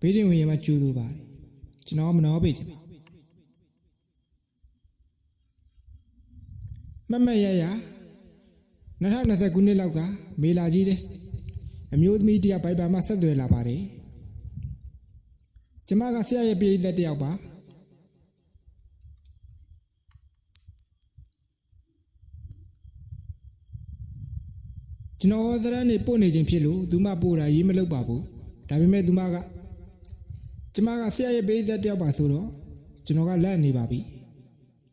ဘေးရင်ဝင်ရမှာကျူသူပါတယ်ကျွန်တော်မနှောပေးချင်ပါမမရရ2020ခုနှစ်လောက်ကမေလာကြီးတဲ့အမျိုးသမီးတယောက်ပိုက်ပါမှဆက်သွယ်လာပါတယ်ကျမကဆရာရဲ့ပြည်သက်တယောက်ပါ ကျွန်တော်သရန်နေပို့နေခြင်းဖြစ်လို့သူမပို့တာရေးမလုပ်ပါဘူးဒါပေမဲ့သူမကကျမကဆရာရဲ့ပြည်သက်တယောက်ပါဆိုတော့ကျွန်တော်ကလက်နေပါပြီ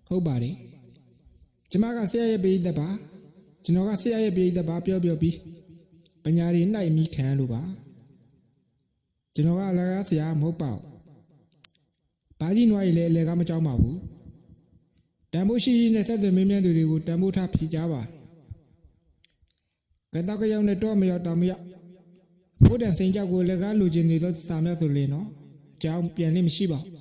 ဟုတ်ပါတယ်ကျမကဆရာရဲ့ပြည်သက်ပါကျွန်တော်ကဆရာရဲ့ပြည်သက်ပါပြောပြောပြီးပညာရည်နိုင်မိခံလို့ပါကျွန်တော်ကအလကားဆရာမဟုတ်ပါဘူးဘာကြီးနွားရည်လည်းအလဲကားမကြောက်ပါဘူးတန်ဖိုးရှိရှိနဲ့ဆက်သွယ်မင်းမြန်းသူတွေကိုတန်ဖိုးထားဖြေကြပါ ဘယ်တော့ကြောင်နဲ့တော့မရောက်တော့မရောက်ဘုဒ္ဓံစိန်ကြောက်ကိုလည်းကားလူချင်းနေတော့စာမြောက်ဆိုလေနော်အကြောင်းပြန်လို့မရှိပါဘူး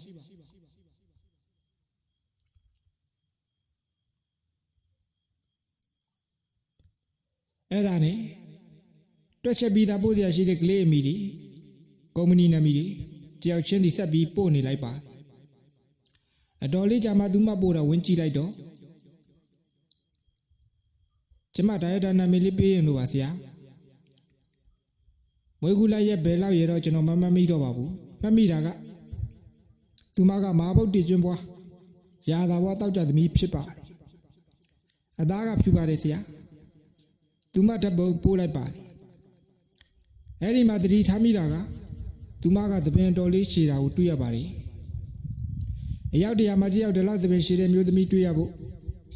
အဲ့ဒါနဲ့တွက်ချက်ပြီးသားပို့စရာရှိတဲ့ကလေးအမိတွေကုမ္ပဏီနာမည်တွေတယောက်ချင်းစီဆက်ပြီးပို့နေလိုက်ပါအတော်လေးကြာမှသူမပို့တော့ဝင်ကြည့်လိုက်တော့ ကျမဒါရတာနာမည်လေးပေးရင်လို့ပါဆရာမွေးကူလိုက်ရဲ့ဘယ်လောက်ရတော့ကျွန်တော်မမမိတော့ပါဘူးမှတ်မိတာကသူမကမာဘုတ်တီကျွန်းပွားရာသာဘွားတောက်ကြသမီးဖြစ်ပါတယ်အသားကဖြူပါတယ်ဆရာသူမတပ်ပုံပို့လိုက်ပါတယ်အဲ့ဒီမှာတတိထားမိတာကသူမကသပင်တော်လေးခြေတာကိုတွေ့ရပါတယ်အရောက်တရာမှတယောက်တလောက်သပင်ခြေတဲ့မျိုးသမီးတွေ့ရဖို့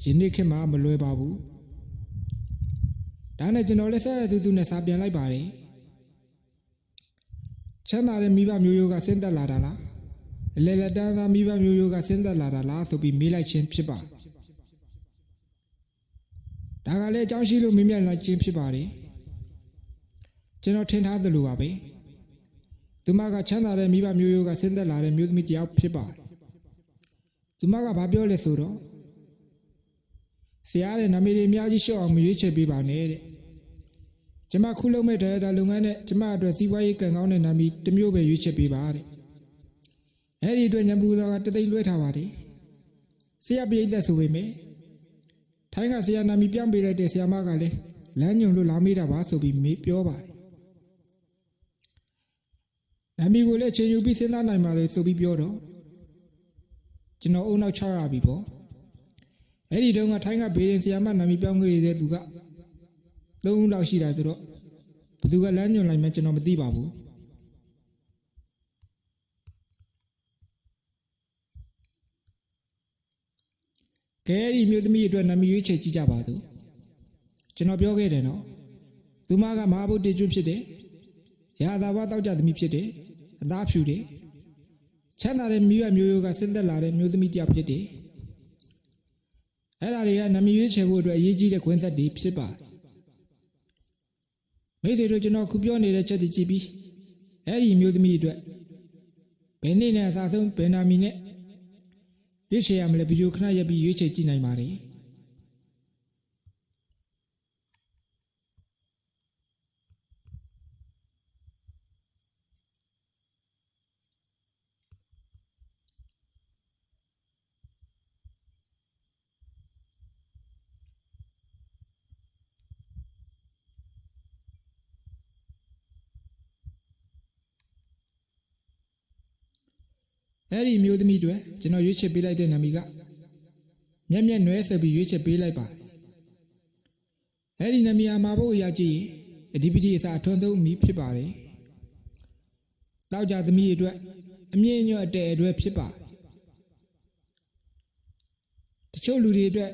ယနေ့ခေတ်မှာမလွယ်ပါဘူး ဒါနဲ့ကျွန်တော်လည်းဆက်ရသူသူနဲ့စာပြန်လိုက်ပါတယ်ချမ်းသာတဲ့မိဘမျိုးရိုးကဆင်းသက်လာတာလားအလေလက်တန်းသားမိဘမျိုးရိုးကဆင်းသက်လာတာလားဆိုပြီးမေးလိုက်ခြင်းဖြစ်ပါဒါကလည်းအကြောင်းရှိလို့မေးမြန်းလိုက်ခြင်းဖြစ်ပါတယ်ကျွန်တော်ထင်ထားသလိုပါပဲသူမကချမ်းသာတဲ့မိဘမျိုးရိုးကဆင်းသက်လာတဲ့မျိုးသမီးတစ်ယောက်ဖြစ်ပါတယ်သူမကဘာပြောလဲဆိုတော့ ဆရာတဲ့နာမည်တွေအများကြီးရှော့အောင်မရွေးချယ်ပေးပါနဲ့တဲ့ကျမခုလုံးမဲ့တဲ့ဒါလုပ်ငန်းနဲ့ကျမအတွက်စီးပွားရေးကံကောင်းတဲ့နာမည်တစ်မျိုးပဲရွေးချယ်ပေးပါတဲ့အဲ့ဒီအတွက်ညံပူတော်ကတသိမ့်လွှဲထားပါတယ်ဆရာပြိသက်ဆိုပေမဲ့ထိုင်းကဆရာနာမည်ပြောင်းပေးလိုက်တဲ့ဆရာမကလည်းလမ်းညွန်လို့လာမေးတာပါဆိုပြီးမေးပြောပါတယ်နာမည်ကိုလည်းချိန်ယူပြီးစဉ်းစားနိုင်ပါလေဆိုပြီးပြောတော့ကျွန်တော်အုံနောက်ချရပြီပေါ့ အဲ့ဒီတုန်းကထိုင်းကဘေးရင်ဆရာမနာမည်ပြောင်းခဲ့တဲ့သူကသုံးဦးလောက်ရှိတာဆိုတော့ဘယ်သူကလမ်းညွှန်လိုက်မှကျွန်တော်မသိပါဘူးကဲအဲ့ဒီမျိုးသမီးအတွက်နာမည်ရွေးချယ်ကြည့်ကြပါသူကျွန်တော်ပြောခဲ့တယ်နော်သူမကမဟာဗုဒ္ဓကျွန်းဖြစ်တယ်ရာသာဘတောက်ကြသမီးဖြစ်တယ်အသားဖြူတယ်ချမ်းသာတဲ့မိဘမျိုးရိုးကဆင်းသက်လာတဲ့မျိုးသမီးတစ်ယောက်ဖြစ်တယ် အဲ့ဒါတွေကနာမည်ရွေးချယ်ဖို့အတွက်အရေးကြီးတဲ့ခွင့်သက်တွေဖြစ်ပါတယ်မိတ်ဆွေတို့ကျွန်တော်ခုပြောနေတဲ့ချက်တွေကြည့်ပြီးအဲ့ဒီမျိုးသမီးအတွက်ဘယ်နေ့နဲ့အစားဆုံးဘယ်နာမည်နဲ့ရွေးချယ်ရမလဲဗီဒီယိုခဏရပ်ပြီးရွေးချယ်ကြည့်နိုင်ပါတယ် အဲ့ဒီမျိုးသမီးတွေကျွန်တော်ရွေးချယ်ပေးလိုက်တဲ့နာမည်ကမျက်မျက်နွဲဆိုပြီးရွေးချယ်ပေးလိုက်ပါတယ်အဲ့ဒီနာမည်အမှာဖို့အရာကြီးအဒီပတိအစာအထွန်းဆုံးမိဖြစ်ပါတယ်တောက်ကြသမီးအတွက်အမြင့်ညွတ်အတဲအတွက်ဖြစ်ပါတယ်တချို့လူတွေအတွက်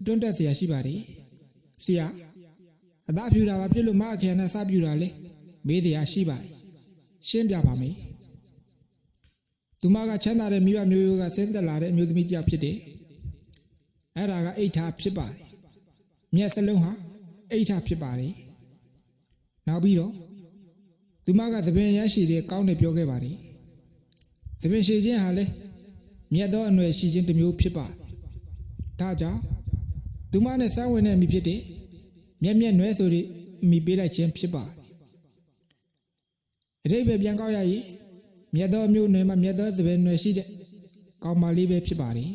အတွန်းတက်เสียရှိပါတယ်ဆရာအသားဖြူတာပါဖြစ်လို့မအခရနဲ့စပြူတာလေမေးတရားရှိပါတယ်ရှင်းပြပါမယ် သူမကချမ်းသာတဲ့မိဘမျိုးရိုးကဆင်းသက်လာတဲ့အမျိုးသမီးတစ်ယောက်ဖြစ်တယ်။အဲ့ဒါကအိဋ္ဌာဖြစ်ပါတယ်။မျက်စလုံးဟာအိဋ္ဌာဖြစ်ပါတယ်။နောက်ပြီးတော့သူမကသပင်ရရှိတဲ့ကောင်းတယ်ပြောခဲ့ပါတယ်။သပင်ရှိခြင်းဟာလည်းမြတ်သောအနွယ်ရှိခြင်းတစ်မျိုးဖြစ်ပါတယ်။ဒါကြောင့်သူမနဲ့စမ်းဝင်တဲ့အမိဖြစ်တဲ့မျက်မျက်နွယ်ဆိုတဲ့အမိပေးလိုက်ခြင်းဖြစ်ပါတယ်။အတိတ်ပဲပြန်ကောက်ရရင် မြတ်သောမျိုးနွယ်မှာမြတ်သောသဘယ်နွယ်ရှိတဲ့ကောင်းမလေးပဲဖြစ်ပါတယ်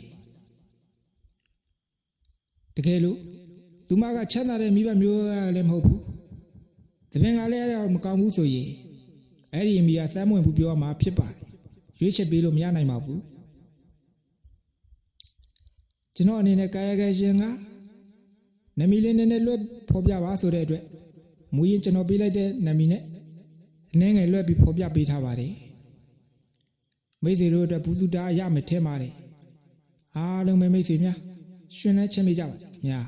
တကယ်လို့သူမကချမ်းသာတဲ့မိဘမျိုးကလည်းမဟုတ်ဘူးသဘင်ကလည်းအဲ့ဒါမကောင်းဘူးဆိုရင်အဲ့ဒီအမိကစမ်းမဝင်ဘူးပြောမှာဖြစ်ပါတယ်ရွေးချက်ပေးလို့မရနိုင်ပါဘူးကျွန်တော်အနေနဲ့ကာယကရှင်ကနမီလေးနည်းနည်းလွတ်ဖော်ပြပါဆိုတဲ့အတွက်မူရင်ကျွန်တော်ပေးလိုက်တဲ့နမီနဲ့အနည်းငယ်လွတ်ပြီးဖော်ပြပေးထားပါတယ် မိတ်ဆွေတို့အတွက်ဘူးသူတာရမယ်ထဲပါတယ်အားလုံးပဲမိတ်ဆွေများရှင်နဲ့ချင်းမိကြပါခင်ဗျာ